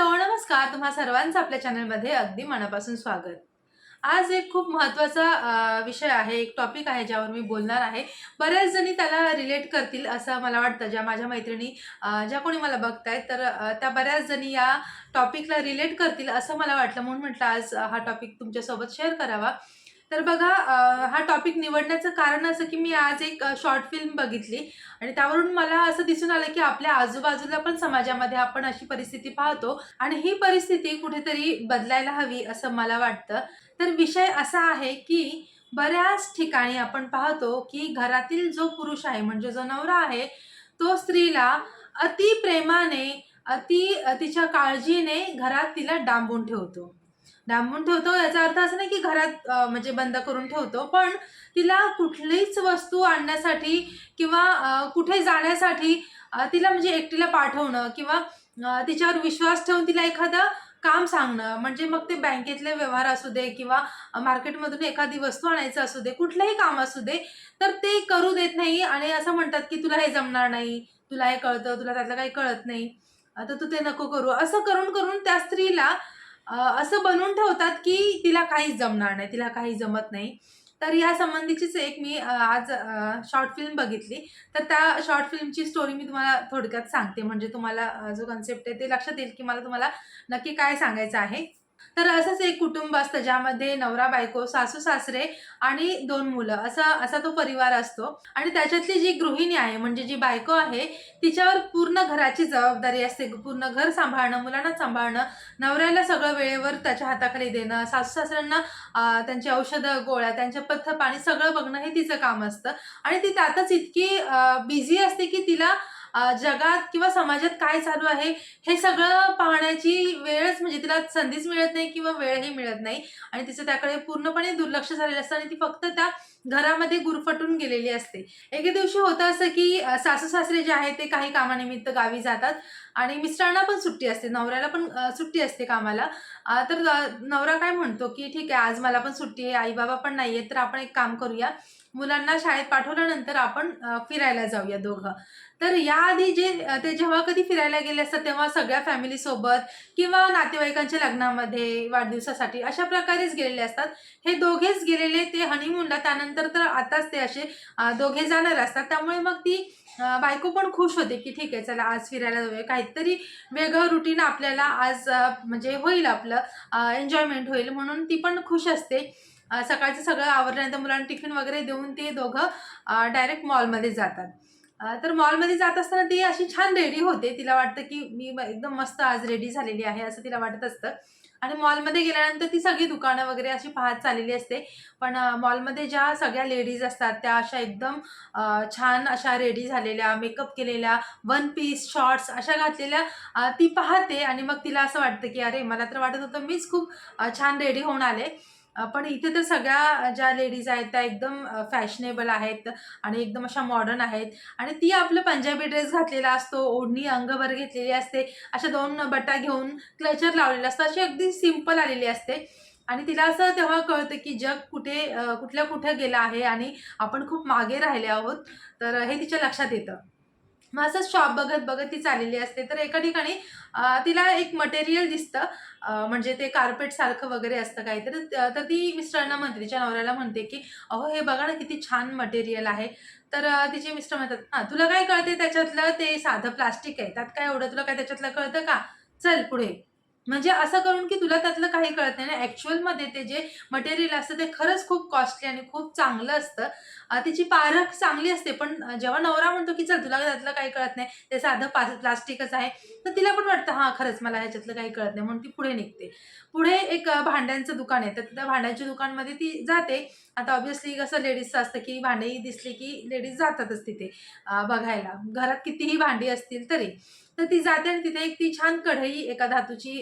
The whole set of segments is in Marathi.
हॅलो नमस्कार. तुम्हा सर्वांचं आपल्या चॅनलमध्ये अगदी मनापासून स्वागत. आज एक खूप महत्त्वाचा विषय आहे एक टॉपिक आहे ज्यावर मी बोलणार आहे. बऱ्याच जणी त्याला रिलेट करतील असं मला वाटतं. ज्या माझ्या मैत्रिणी ज्या कोणी मला बघतायत तर त्या बऱ्याच जणी या टॉपिकला रिलेट करतील असं मला वाटलं. म्हणून म्हटलं आज हा टॉपिक तुमच्यासोबत शेअर करावा. तर बघा हा टॉपिक निवडण्याचं कारण असं की मी आज एक शॉर्ट फिल्म बघितली आणि त्यावरून मला असं दिसून आलं की आपल्या आजूबाजूला पण समाजामध्ये आपण अशी परिस्थिती पाहतो आणि ही परिस्थिती कुठेतरी बदलायला हवी असं मला वाटतं. तर विषय असा आहे की बऱ्याच ठिकाणी आपण पाहतो की घरातील जो पुरुष आहे म्हणजे जो नवरा आहे तो स्त्रीला अति प्रेमाने अति तिच्या काळजीने घरात तिला डांबून ठेवतो. डांबून ठेवतो. याचा अर्थ असा नाही की घरात म्हणजे बंद करून ठेवतो. पण तिला कुठलीच वस्तू आणण्यासाठी किंवा कुठे जाण्यासाठी तिला म्हणजे एकटीला पाठवणं किंवा तिच्यावर विश्वास ठेवून तिला एखादं काम सांगणं म्हणजे मग ते बँकेतले व्यवहार असू दे किंवा मार्केटमधून एखादी वस्तू आणायचं असू दे कुठलंही काम असू दे तर ते करू देत नाही आणि असं म्हणतात की तुला हे जमणार नाही तुला हे कळतं तुला त्यातलं काही कळत नाही. आता तू ते नको करू. असं करून करून त्या स्त्रीला असं बनवून ठेवतात की तिला काहीच जमणार नाही तिला काही जमत नाही. तर या संबंधीचीच एक मी आज शॉर्ट फिल्म बघितली. तर त्या शॉर्ट फिल्मची स्टोरी मी तुम्हाला थोडक्यात सांगते. म्हणजे तुम्हाला जो कन्सेप्ट आहे ते लक्षात येईल की मला तुम्हाला नक्की काय सांगायचं आहे. तर असंच एक कुटुंब असतं ज्यामध्ये नवरा बायको सासू सासरे आणि दोन मुलं असा असा तो परिवार असतो. आणि त्याच्यातली जी गृहिणी आहे म्हणजे जी बायको आहे तिच्यावर पूर्ण घराची जबाबदारी असते. पूर्ण घर सांभाळणं मुलांना सांभाळणं नवऱ्याला सगळं वेळेवर त्याच्या हाताखाली देणं सासू सासऱ्यांना त्यांची औषधं गोळ्या त्यांच्या पथ्य पाणी सगळं बघणं हे तिचं काम असतं. आणि ती त्यातच इतकी बिझी असते की तिला जगात किंवा समाजात काय चालू आहे हे सगळं पाहण्याची वेळच म्हणजे तिला संधीच मिळत नाही किंवा वेळही मिळत नाही. आणि तिचं त्याकडे पूर्णपणे दुर्लक्ष झालेलं असतं आणि ती फक्त त्या घरामध्ये गुरफटून गेलेली असते. एके दिवशी होतं असं की सासू सासरे जे आहेत ते काही कामानिमित्त गावी जातात आणि मिस्टरांना पण सुट्टी असते. नवऱ्याला पण सुट्टी असते कामाला. तर नवरा काय म्हणतो की ठीक आहे आज मला पण सुट्टी आहे आई बाबा पण नाही आहेत तर आपण एक काम करूया. मुलांना शाळेत पाठवल्यानंतर आपण फिरायला जाऊया दोघं. तर याआधी जे ते जेव्हा कधी फिरायला गेले असतात तेव्हा सगळ्या फॅमिलीसोबत किंवा नातेवाईकांच्या लग्नामध्ये वाढदिवसासाठी अशा प्रकारेच गेलेले असतात. हे दोघेच गेलेले ते हनीमूनला त्यानंतर नंतर तर आताच ते असे दोघे जाणार असतात. त्यामुळे मग ती बायको पण खुश होते की ठीक आहे चला आज फिरायला जाऊया. काहीतरी वेगळं रुटीन आपल्याला आज म्हणजे होईल आपलं एन्जॉयमेंट होईल. म्हणून ती पण खुश असते. सकाळचं सगळं आवरल्यानंतर मुलांना टिफिन वगैरे देऊन ते दोघं डायरेक्ट मॉलमध्ये जातात. तर मॉलमध्ये जात असताना ती अशी छान रेडी होते. तिला वाटतं की मी एकदम मस्त आज रेडी झालेली आहे असं तिला वाटत असतं. आणि मॉलमध्ये गेल्यानंतर ती सगळी दुकानं वगैरे अशी पाहत चाललेली असते. पण मॉलमध्ये ज्या सगळ्या लेडीज असतात त्या अशा एकदम छान अशा रेडी झालेल्या मेकअप केलेल्या वन पीस शॉर्ट्स अशा घातलेल्या ती पाहते आणि मग तिला असं वाटतं की अरे मला तर वाटत होतं मीच खूप छान रेडी होऊन आले. पण इथे तर सगळ्या ज्या लेडीज आहेत त्या एकदम फॅशनेबल आहेत आणि एकदम अशा मॉडर्न आहेत. आणि ती आपलं पंजाबी ड्रेस घातलेला असतो ओढणी अंगभर घेतलेली असते अशा दोन बटा घेऊन क्लचर लावलेलं असतं अशी अगदी सिंपल आलेली असते. आणि तिला असं तेव्हा कळतं की जग कुठे कुठल्या कुठं गेलं आहे आणि आपण खूप मागे राहिले आहोत. तर हे तिच्या लक्षात येतं. मग असंच शॉप बघत बघत ती चाललेली असते. तर एका ठिकाणी तिला एक मटेरियल दिसतं. म्हणजे ते कार्पेट सारखं वगैरे असतं काहीतरी. तर ती मिस्टरांना म्हणते तिच्या नवऱ्याला म्हणते की अहो हे बघा ना किती छान मटेरियल आहे. तर तिचे मिस्टर म्हणतात हां तुला काय कळते त्याच्यातलं? ते साधं प्लास्टिक आहे. त्यात काय एवढं? तुला काय त्याच्यातलं कळतं का? चल पुढे. म्हणजे असं करून की तुला त्यातलं काही कळत नाही. ना ॲक्च्युअलमध्ये ते जे मटेरियल असतं ते खरंच खूप कॉस्टली आणि खूप चांगलं असतं. तिची पारख चांगली असते पण जेव्हा नवरा म्हणतो की चल तुला त्यातलं काही कळत नाही ते साधं पा प्लास्टिकच आहे. तर तिला पण वाटतं हां खरंच मला ह्याच्यातलं काही कळत नाही. म्हणून ती पुढे निघते. पुढे एक भांड्यांचं दुकान आहे. तर त्या भांड्यांच्या दुकानमध्ये ती जाते. आता ऑब्व्हियसली कसं लेडीजचं असतं की भांडी दिसली की लेडीज जातातच तिथे बघायला. घरात कितीही भांडी असतील तरी. तर ती जाते आणि तिथे एक ती छान कढई एका धातूची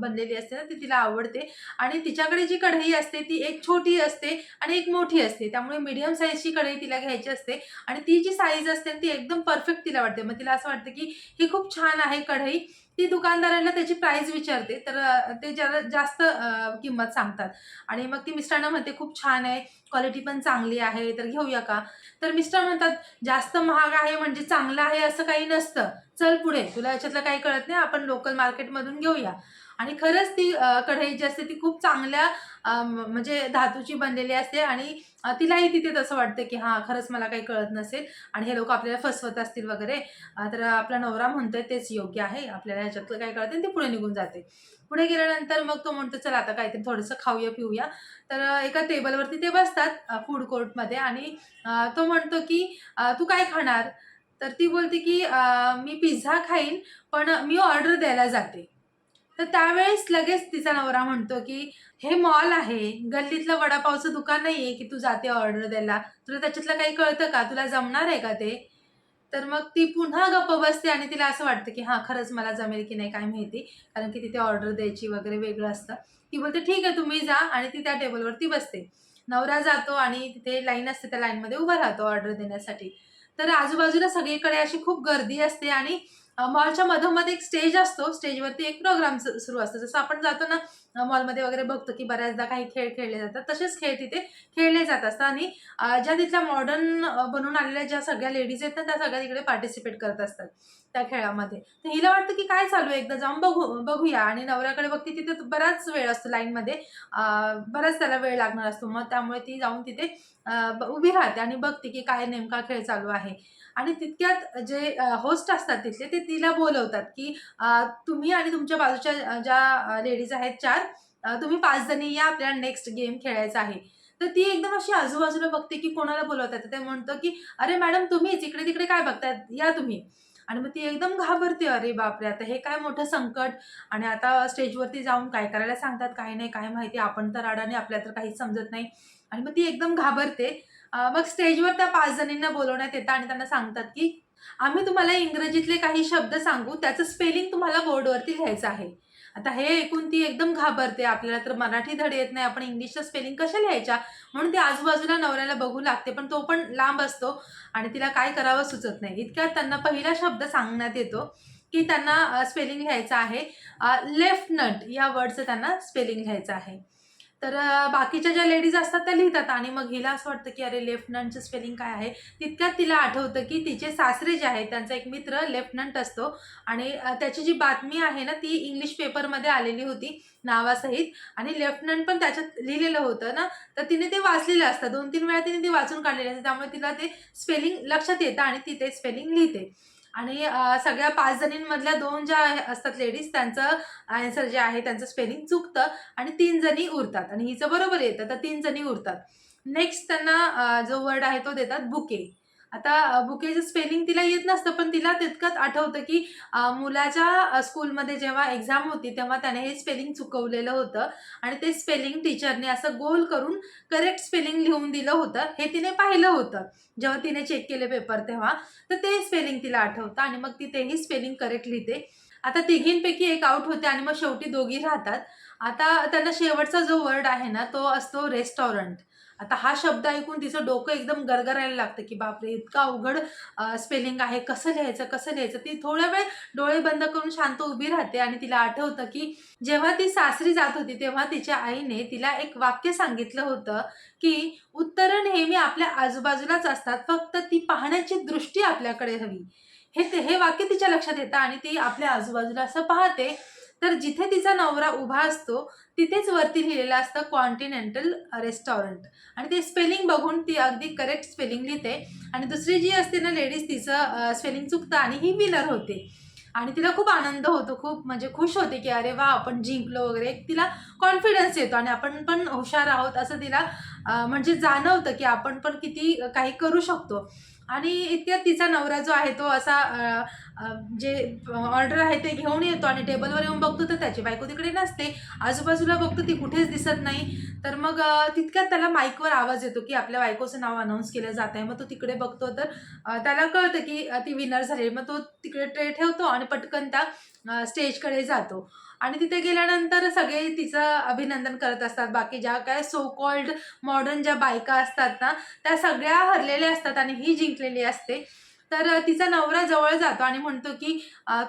बनलेली असते ना ती तिला आवडते. आणि तिच्याकडे जी कढई असते ती एक छोटी असते आणि एक मोठी असते. त्यामुळे मीडियम साईजची कढई तिला घ्यायची असते. आणि ती जी साईज असते ती एकदम परफेक्ट तिला वाटते. मग तिला असं वाटतं की ही खूप छान आहे कढई. ती दुकानदाराला त्याची प्राईस विचारते. तर ते ज्याला जास्त किंमत सांगतात. आणि मग ती मिस्टरांना म्हणते खूप छान आहे. क्वालिटी पण चांगली आहे. तर घेऊया का? तर मिस्टर म्हणतात जास्त महाग आहे म्हणजे चांगलं आहे असं काही नसतं. चल पुढे. तुला याच्यातलं काही कळत नाही. आपण लोकल मार्केटमधून घेऊया. आणि खरंच ती कढई जी असते ती खूप चांगल्या म्हणजे धातूची बनलेली असते आणि तिलाही तिथे तसं वाटतं की हां खरंच मला काही कळत नसेल आणि हे लोक आपल्याला फसवत असतील वगैरे तर आपला नवरा म्हणतोय तेच योग्य आहे आपल्याला ह्याच्यातलं काय कळतं ते पुढे निघून जाते. पुढे गेल्यानंतर मग तो म्हणतो चला आता काहीतरी थोडंसं खाऊया पिऊया. तर एका टेबलवरती ते बसतात फूड कोर्टमध्ये आणि तो म्हणतो की तू काय खाणार? तर ती बोलते की मी पिझ्झा खाईन पण मी ऑर्डर द्यायला जाते. तर त्यावेळेस लगेच तिचा नवरा म्हणतो की हे मॉल आहे गल्लीतलं वडापावचं दुकान नाही आहे की तू जाते ऑर्डर द्यायला. तुला त्याच्यातलं काही कळतं का? तुला जमणार आहे का ते? तर मग ती पुन्हा गप्प बसते आणि तिला असं वाटतं की हां खरंच मला जमेल की नाही काय माहिती. कारण की तिथे ऑर्डर द्यायची वगैरे वेगळं असतं. ती बोलते ठीक आहे तुम्ही जा. आणि ती त्या टेबलवरती बसते. नवरा जातो आणि तिथे लाईन असते त्या लाईनमध्ये उभा राहतो ऑर्डर देण्यासाठी. तर आजूबाजूला सगळीकडे अशी खूप गर्दी असते आणि मॉलच्या मधोमध एक स्टेज असतो. स्टेजवरती एक प्रोग्राम सुरू असतो. जसं आपण जातो ना मॉलमध्ये वगैरे बघतो की बऱ्याचदा काही खेळ खेळले जातात. तसेच खेळ तिथे खेळले जात असतात. आणि ज्या तिथल्या मॉडर्न बनून आलेल्या ज्या सगळ्या लेडीज आहेत ना त्या सगळ्या तिकडे पार्टिसिपेट करत असतात त्या खेळामध्ये. तर हिला वाटतं की काय चालू आहे? एकदा जाऊन बघू बघूया. आणि नवऱ्याकडे बघते तिथे बराच वेळ असतो लाईनमध्ये बराच त्याला वेळ लागणार असतो. मग त्यामुळे ती जाऊन तिथे ब- उभी राहते आणि बघते की काय नेमका खेळ चालू आहे. आणि तितक्यात जे होस्ट असतात तिथले ते तिला बोलवतात की तुम्ही आणि तुमच्या बाजूच्या ज्या लेडीज आहेत चार तुम्ही पाच जणी या आपल्याला नेक्स्ट गेम खेळायचा आहे. तर ती एकदम अशी आजूबाजूला बघते की कोणाला बोलवतात. तर ते म्हणतं की अरे मॅडम तुम्हीच इकडे तिकडे काय बघतात? या तुम्ही. आणि मग ती एकदम घाबरते. अरे बापरे आता हे काय मोठं संकट. आणि आता स्टेजवरती जाऊन काय करायला सांगतात? काय नाही काय माहिती. आपण तर अडाणी आपल्या तर काहीच समजत नाही. आणि मग ती एकदम घाबरते. मग स्टेजवर त्या पाच जणींना बोलवण्यात येतं आणि त्यांना सांगतात की आम्ही तुम्हाला इंग्रजीतले काही शब्द सांगू त्याचं स्पेलिंग तुम्हाला बोर्डवरती लिहायचं आहे. आता हे ऐकून ती एकदम घाबरते आपल्याला तर मराठी धड येत नाही आपण इंग्लिशच्या स्पेलिंग कशा लिहायच्या? म्हणून ती आजूबाजूला नवऱ्याला बघू लागते पण तो पण लांब असतो आणि तिला काय करावं सुचत नाही. इतक्यात त्यांना पहिला शब्द सांगण्यात येतो की त्यांना स्पेलिंग लिहायचं आहे लेफ्ट नट या वर्डचं त्यांना स्पेलिंग लिहायचं आहे. तर बाकीच्या ज्या लेडीज असतात त्या लिहितात. आणि मग हिला असं वाटतं की अरे लेफ्टनंटचं स्पेलिंग काय आहे? तितक्यात तिला आठवतं की तिचे सासरे जे आहेत त्यांचा एक मित्र लेफ्टनंट असतो. आणि त्याची जी बातमी आहे ना ती इंग्लिश पेपरमध्ये आलेली होती नावासहित. आणि लेफ्टनंट पण त्याच्यात लिहिलेलं होतं ना तर तिने ते वाचलेलं असतं. दोन तीन वेळा तिने ते वाचून काढलेलं असतं. त्यामुळे तिला ते स्पेलिंग लक्षात येतं आणि ती ते स्पेलिंग लिहिते. आणि सगळ्या पाच जणींमधल्या दोन ज्या असतात लेडीज त्यांचं आन्सर जे आहे त्यांचं स्पेलिंग चुकतं आणि तीन जणी उरतात. आणि हिचं बरोबर येतं तर तीन जणी उरतात. नेक्स्ट त्यांना जो वर्ड आहे तो देतात बुके. आता बुकेचं स्पेलिंग तिला येत नसतं पण तिला तितकंच आठवतं की मुलाच्या स्कूलमध्ये जेव्हा एक्झाम होती तेव्हा त्याने हे स्पेलिंग चुकवलेलं होतं. आणि ते स्पेलिंग टीचरने असं गोल करून करेक्ट स्पेलिंग लिहून दिलं होतं. हे तिने पाहिलं होतं. जेव्हा तिने चेक केले पेपर तेव्हा तर ते स्पेलिंग तिला आठवतं आणि मग ती तेही स्पेलिंग करेक्ट लिहिते. आता तिघींपैकी एक आउट होते आणि मग शेवटी दोघी राहतात. आता त्यांना शेवटचा जो वर्ड आहे ना तो असतो रेस्टॉरंट आता हा शब्द ऐकून तिचं डोकं एकदम गरगरायला लागतं की बापरे इतका अवघड स्पेलिंग आहे. कसं लिहायचं कसं लिहायचं? ती थोड्या वेळ डोळे बंद करून शांत उभी राहते आणि तिला आठवतं की जेव्हा ती सासरी जात होती तेव्हा तिच्या आईने तिला एक वाक्य सांगितलं होतं की उत्तर नेहमी आपल्या आजूबाजूलाच असतात फक्त ती पाहण्याची दृष्टी आपल्याकडे हवी. हे ते हे वाक्य तिच्या लक्षात येतं आणि ती आपल्या आजूबाजूला असं पाहते. तर जिथे तिचा नवरा उभा असतो तिथेच वरती लिहिलेलं असतं कॉन्टिनेंटल रेस्टॉरंट आणि ते स्पेलिंग बघून ती अगदी करेक्ट स्पेलिंग लिहिते. आणि दुसरी जी असते ना लेडीज तिचं स्पेलिंग चुकतं आणि ही विनर होते. आणि तिला खूप आनंद होतो खूप म्हणजे खुश होते की अरे वा आपण जिंकलो वगैरे. तिला कॉन्फिडन्स येतो आणि आपण पण हुशार आहोत असं तिला म्हणजे जाणवतं की आपण पण किती काही करू शकतो. आणि इतक्यात तिचा नवरा जो आहे तो असा जे ऑर्डर आहे ते घेऊन येतो आणि टेबलवर येऊन बघतो तर त्याची बायको तिकडे नसते. आजूबाजूला बघतो ती कुठेच दिसत नाही. तर मग तितक्यात त्याला माईकवर आवाज येतो की आपल्या बायकोचं नाव अनाऊन्स केलं जात आहे मग तो तिकडे बघतो तर त्याला कळतं की ती विनर झाली. मग तो तिकडे ट्रे ठेवतो आणि पटकन त्या स्टेजकडे जातो. आणि तिथे गेल्यानंतर सगळे तिचं अभिनंदन करत असतात. बाकी ज्या काय सो कॉल्ड मॉडर्न ज्या बायका असतात ना त्या सगळ्या हरलेल्या असतात आणि ही जिंकलेली असते. तर तिचा नवरा जवळ जातो आणि म्हणतो की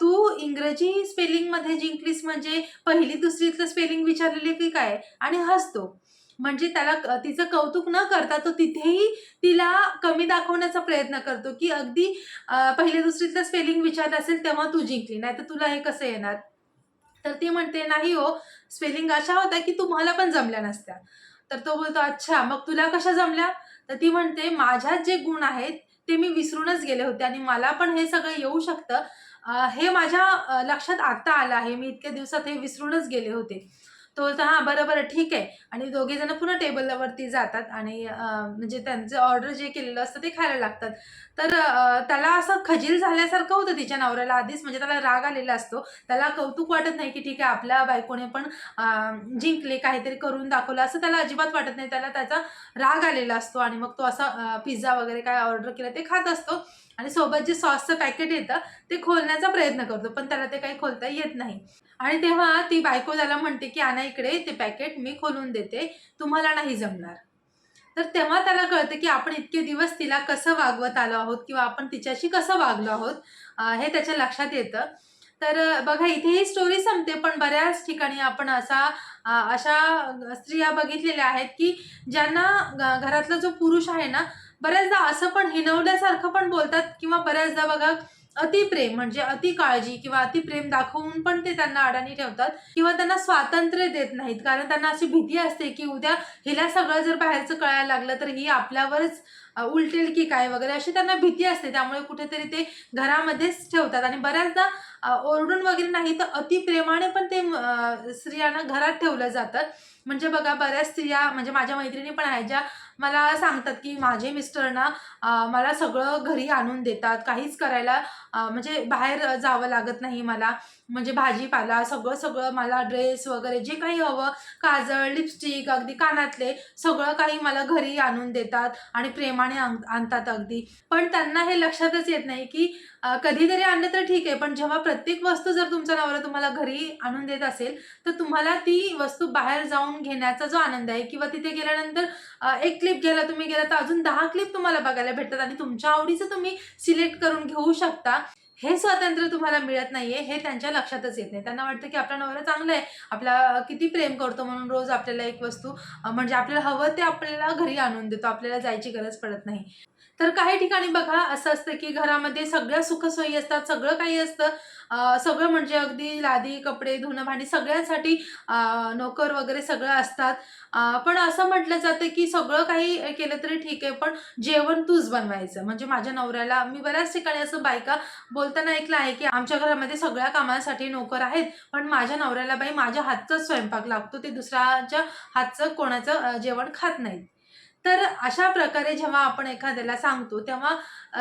तू इंग्रजी स्पेलिंगमध्ये जिंकलीस म्हणजे पहिली दुसरीतलं स्पेलिंग विचारलेली की काय? आणि हसतो. म्हणजे त्याला तिचं कौतुक न करता तो तिथेही तिला कमी दाखवण्याचा प्रयत्न करतो की अगदी अ, पहिली दुसरीतलं स्पेलिंग विचारलं असेल तेव्हा तू जिंकली नाही तर तुला हे कसं येणार? तर ती म्हणते नाही हो स्पेलिंग अशा होत्या की तुम्हाला पण जमल्या नसत्या. तर तो बोलतो अच्छा मग तुला कशा जमल्या? तर ती म्हणते माझ्यात जे गुण आहेत ते मी विसरूनच गेले होते आणि मला पण हे सगळं येऊ शकतं. हे माझ्या लक्षात आता आलं आहे. मी इतक्या दिवसात हे विसरूनच गेले होते. तो बोलतो हां बरं बरं ठीक आहे. आणि दोघे जण पुन्हा टेबलवरती जातात आणि म्हणजे त्यांचं ऑर्डर जे केलेलं असतं ते खायला लागतात. तर त्याला असं खजील झाल्यासारखं होतं तिच्या नवऱ्याला आधीच म्हणजे त्याला राग आलेला असतो. त्याला कौतुक वाटत नाही की ठीक आहे आपल्या बायकोने पण जिंकले काहीतरी करून दाखवलं असं त्याला अजिबात वाटत नाही. त्याला त्याचा राग आलेला असतो आणि मग तो असा पिझ्झा वगैरे काय ऑर्डर केलं ते खात असतो. आणि सोबत जे सॉसचं पॅकेट येतं ते खोलण्याचा प्रयत्न करतो पण त्याला ते काही खोलता येत नाही. आणि तेव्हा ती बायको त्याला म्हणते की आणा इकडे ते पॅकेट मी खोलून देते तुम्हाला नाही जमणार. तर तेव्हा त्याला कळतं की आपण इतके दिवस तिला कसं वागवत आलो आहोत किंवा आपण तिच्याशी कसं वागलो आहोत हे त्याच्या लक्षात येतं. तर बघा इथे ही स्टोरी संपते पण बऱ्याच ठिकाणी आपण असा अशा स्त्रिया बघितलेल्या आहेत की ज्यांना घरातला जो पुरुष आहे ना बऱ्याचदा असं पण हिनवल्यासारखं पण बोलतात किंवा बऱ्याचदा बघा अतिप्रेम म्हणजे अति काळजी किंवा अतिप्रेम दाखवून पण ते त्यांना अडाणी ठेवतात किंवा त्यांना स्वातंत्र्य देत नाहीत. कारण त्यांना अशी भीती असते की उद्या हिला सगळं जर बाहेरचं कळायला लागलं तर ही आपल्यावरच उलटेल की काय वगैरे अशी त्यांना भीती असते. त्यामुळे कुठेतरी ते घरामध्येच ठेवतात आणि बऱ्याचदा ओरडून वगैरे नाही तर अतिप्रेमाने पण ते स्त्रियांना घरात ठेवलं जातं. म्हणजे बघा बऱ्याच स्त्रिया म्हणजे माझ्या मैत्रिणी पण आहेत ज्या मला सांगतात की माझे मिस्टर ना मला सगळं घरी आणून देतात. काहीच करायला म्हणजे बाहेर जावं लागत नाही मला. म्हणजे भाजीपाला सगळं सगळं मला ड्रेस वगैरे जे काही हवं काजळ लिपस्टिक अगदी कानातले सगळं काही मला घरी आणून देतात आणि प्रेमाने आण- आणतात अगदी. पण त्यांना हे लक्षातच येत नाही की कधीतरी आणलं तर ठीक आहे पण जेव्हा प्रत्येक वस्तू जर तुमचा नवरा तुम्हाला घरी आणून देत असेल तर तुम्हाला ती वस्तू बाहेर जाऊन घेण्याचा जो आनंद आहे किंवा तिथे गेल्यानंतर एक क्लिप घ्यायला तुम्ही गेला तर अजून दहा क्लिप तुम्हाला बघायला भेटतात आणि तुमच्या आवडीचं तुम्ही सिलेक्ट करून घेऊ शकता. हे स्वातंत्र्य तुम्हाला मिळत नाहीये हे त्यांच्या लक्षातच येत नाही. त्यांना वाटतं की आपला नवरा चांगला आहे आपला किती प्रेम करतो म्हणून रोज आपल्याला एक वस्तू म्हणजे आपल्याला हवं ते आपल्याला घरी आणून देतो आपल्याला जायची गरज पडत नाही. तर काही ठिकाणी बघा असं असतं की घरामध्ये सगळ्या सुखसोयी असतात सगळं काही असतं. सगळं म्हणजे अगदी लादी कपडे धुणं भांडी सगळ्यांसाठी नोकर वगैरे सगळं असतात. पण असं म्हटलं जातं की सगळं काही केलं तरी ठीक आहे पण जेवण तूच बनवायचं. म्हणजे माझ्या नवऱ्याला मी बऱ्याच ठिकाणी असं बायका बोलताना ऐकलं आहे की आमच्या घरामध्ये सगळ्या कामासाठी नोकर आहेत पण माझ्या नवऱ्याला बाई माझ्या हातचाच स्वयंपाक लागतो ते दुसऱ्याच्या हातचं कोणाचं जेवण खात नाहीत. तर अशा प्रकारे जेव्हा आपण एखाद्याला सांगतो तेव्हा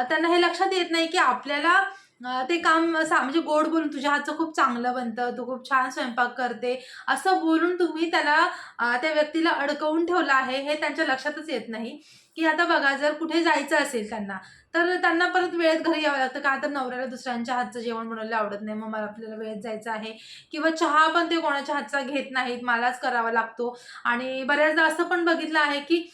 त्यांना हे लक्षात येत नाही की आपल्याला ते काम सा म्हणजे गोड बोलून तुझ्या हातचं खूप चांगलं बनतं तू खूप छान स्वयंपाक करते असं बोलून तुम्ही त्याला त्या व्यक्तीला अडकवून ठेवलं आहे हे त्यांच्या लक्षातच येत नाही. की आता बघा जर कुठे जायचं असेल त्यांना तर त्यांना परत वेळेत घरी यावं लागतं. का तर नवऱ्याला दुसऱ्यांच्या हातचं जेवण बनवलं आवडत नाही मग मला आपल्याला वेळेत जायचं आहे. किंवा चहा पण ते कोणाच्या हातचा घेत नाहीत मलाच करावा लागतो. आणि बऱ्याचदा असं पण बघितलं आहे की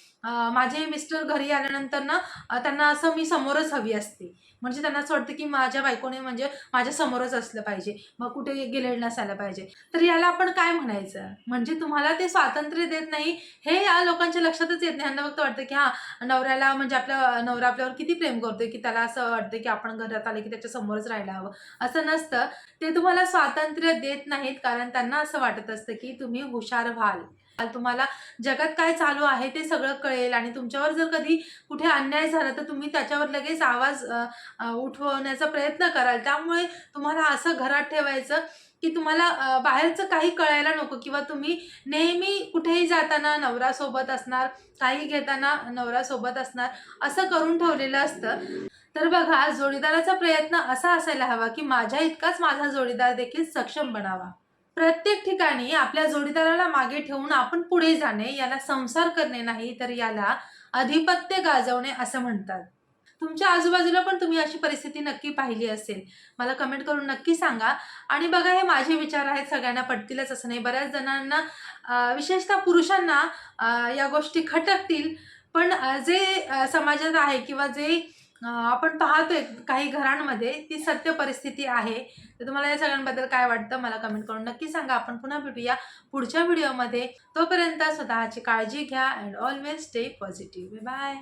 माझे मिस्टर घरी आल्यानंतर ना त्यांना असं मी समोरच हवी असते. म्हणजे त्यांना असं वाटतं की माझ्या बायकोने म्हणजे माझ्या समोरच असलं पाहिजे. मग कुठे गेलेलं नसायला पाहिजे. तर याला आपण काय म्हणायचं? म्हणजे तुम्हाला ते स्वातंत्र्य देत नाही हे या लोकांच्या लक्षातच येत नाही. यांना फक्त वाटतं की हां नवऱ्याला म्हणजे आपल्या नवरा आपल्यावर किती प्रेम करतोय की त्याला असं वाटतं की आपण घरात आले की त्याच्या समोरच राहायला हवं. असं नसतं. ते तुम्हाला स्वातंत्र्य देत नाहीत कारण त्यांना असं वाटत असतं की तुम्ही हुशार व्हाल. तुम्हाला जगात काय चालू आहे ते सगळं कळेल. आणि तुमच्यावर जर कधी कुठे अन्याय झाला तर तुम्ही त्याच्यावर लगेच आवाज उठवण्याचा प्रयत्न कराल. त्यामुळे तुम्हाला असं घरात ठेवायचं की तुम्हाला बाहेरचं काही कळायला नको किंवा तुम्ही नेहमी कुठेही जाताना नवरासोबत असणार काही घेताना नवरासोबत असणार असं करून ठेवलेलं असतं. तर बघा जोडीदाराचा प्रयत्न असा असायला हवा की माझ्या इतकाच माझा जोडीदार देखील सक्षम बनावा. प्रत्येक ठिकाणी आपल्या जोडीदाराला मागे ठेवून आपण पुढे जाणे याला संसार करणे नाही तर याला अधिपत्य गाजवणे असं म्हणतात. तुमच्या आजूबाजूला पण तुम्ही अशी परिस्थिती नक्की पाहिली असेल. मला कमेंट करून नक्की सांगा. आणि बघा हे माझे विचार आहेत सगळ्यांना पटतीलच असं नाही. बऱ्याच जणांना विशेषतः पुरुषांना या गोष्टी खटकतील. पण जे समाजात आहे किंवा जे आपण पाहतोय काही घरांमध्ये ती सत्य परिस्थिती आहे. तर तुम्हाला या सगळ्यांबद्दल काय वाटतं मला कमेंट करून नक्की सांगा. आपण पुन्हा भेटूया पुढच्या व्हिडिओमध्ये तोपर्यंत स्वतःची काळजी घ्या and always stay positive bye